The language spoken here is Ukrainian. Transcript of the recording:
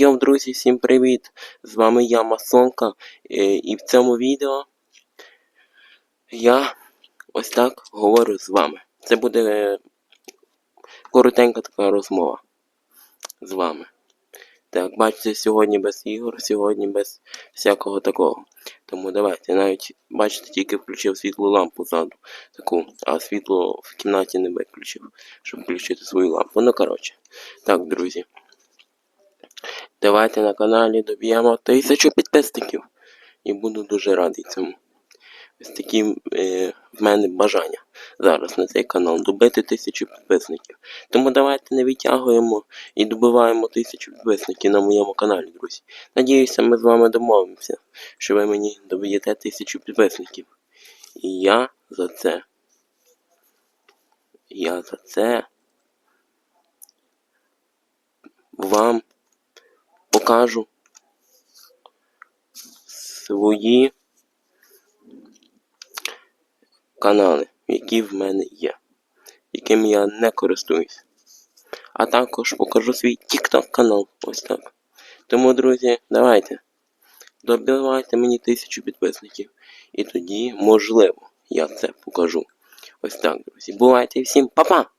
Йоу, друзі, всім привіт! З вами я, Масонка, е, і в цьому відео я ось так говорю з вами. Це буде е, коротенька така розмова з вами. Так, бачите, сьогодні без ігор, сьогодні без всякого такого. Тому давайте, навіть бачите, тільки включив світлу лампу ззаду, таку, а світло в кімнаті не виключив, щоб включити свою лампу. Ну, коротше. Так, друзі. Давайте на каналі доб'ємо тисячу підписників. І буду дуже радий цьому. Ось такі е, в мене бажання зараз на цей канал добити тисячу підписників. Тому давайте не відтягуємо і добиваємо тисячу підписників на моєму каналі, друзі. Надіюся, ми з вами домовимося, що ви мені доб'єте тисячу підписників. І я за це. Я за це вам покажу свої канали, які в мене є, яким я не користуюсь. А також покажу свій TikTok канал. Ось так. Тому, друзі, давайте. Добивайте мені тисячу підписників. І тоді, можливо, я це покажу. Ось так, друзі. Бувайте всім па-па!